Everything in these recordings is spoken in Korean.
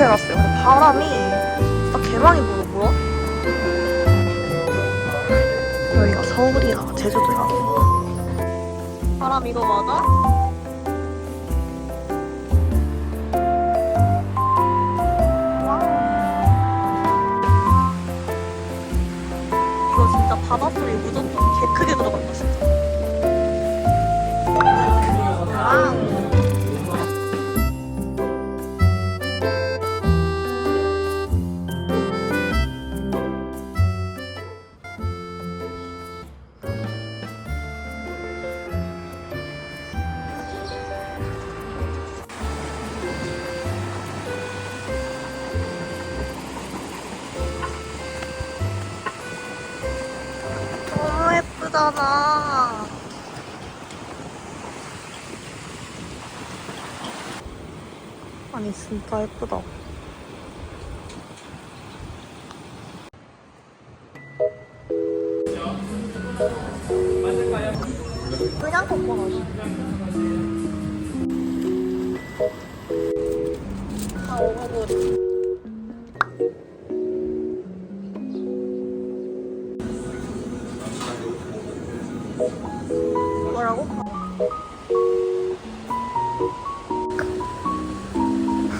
사람이 딱 개방이 보여 뭐야? 여기가 서울이야 제주도야 사람 이거 맞아? 이거 진짜 바닷소리 무조건 예쁘잖아. 아니 진짜 예쁘다. 그냥 마시.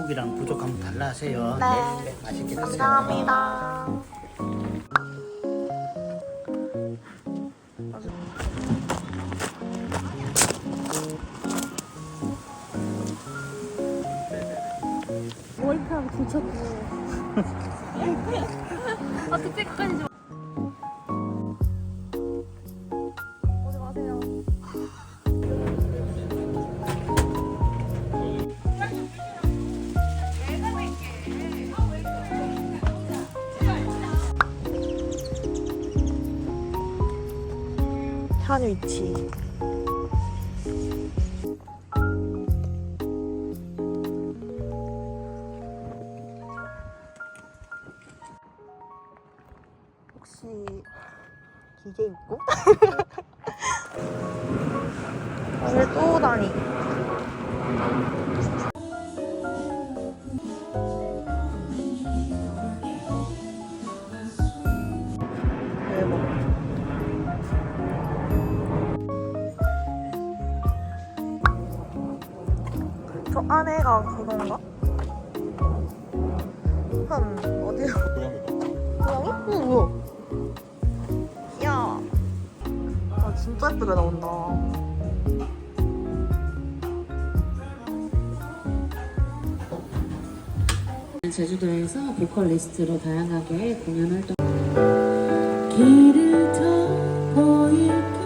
고기랑 부족하면 달라 하세요. 네. 맛있게 드세요. 감사합니다. 머리카락 붙였고. 아, 좀. 오지 현유 있지. 혹시 기계 있고? 오늘 또 다니. 안에가 그건가? 한 어디야? 고양이? 어 뭐야? 이야. 아 진짜 예쁘게 나온다. 제주도에서 보컬리스트로 다양하게 공연 활동 길을 더 보일게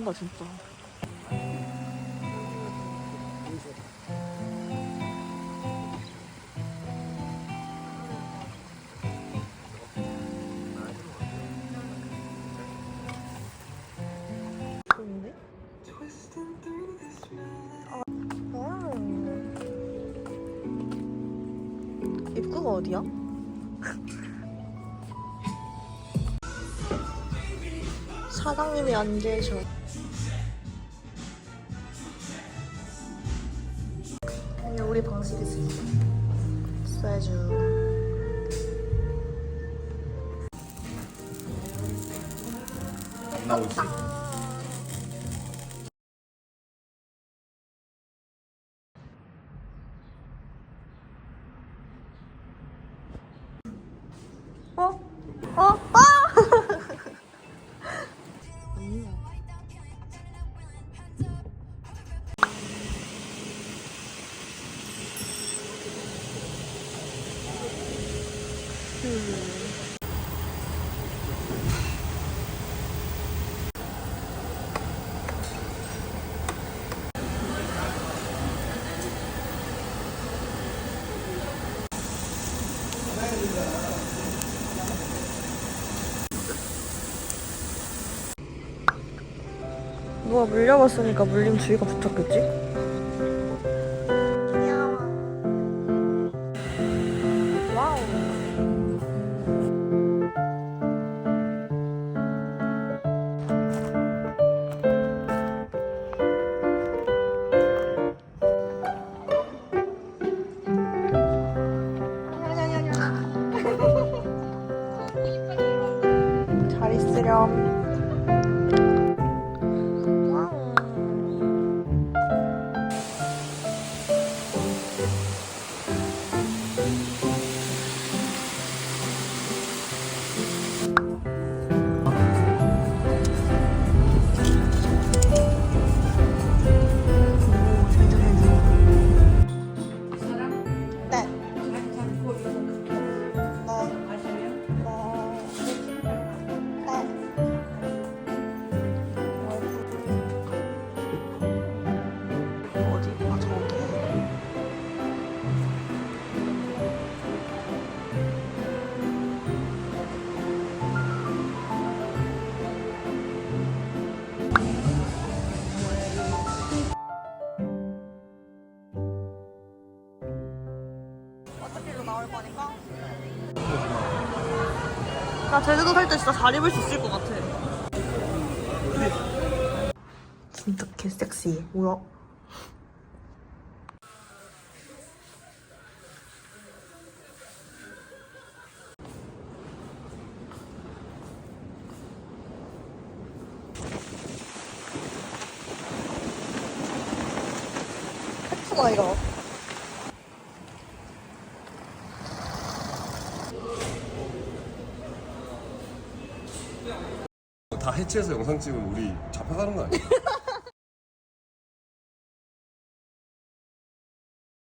된다 진짜. 음. 입구가 어디야? 사장님이 안 계셔. 아니 우리. 제주. 안 나오지. 누가 물려봤으니까 물림 주의가 붙었겠지? 잘 거니까. 나 제주도 살 때 진짜 잘 입을 수 있을 것 같아. 진짜 개 섹시해. 뭐야? 팩트가 이거. 다 해체해서 영상 찍으면 우리 잡혀가는 거 아니야?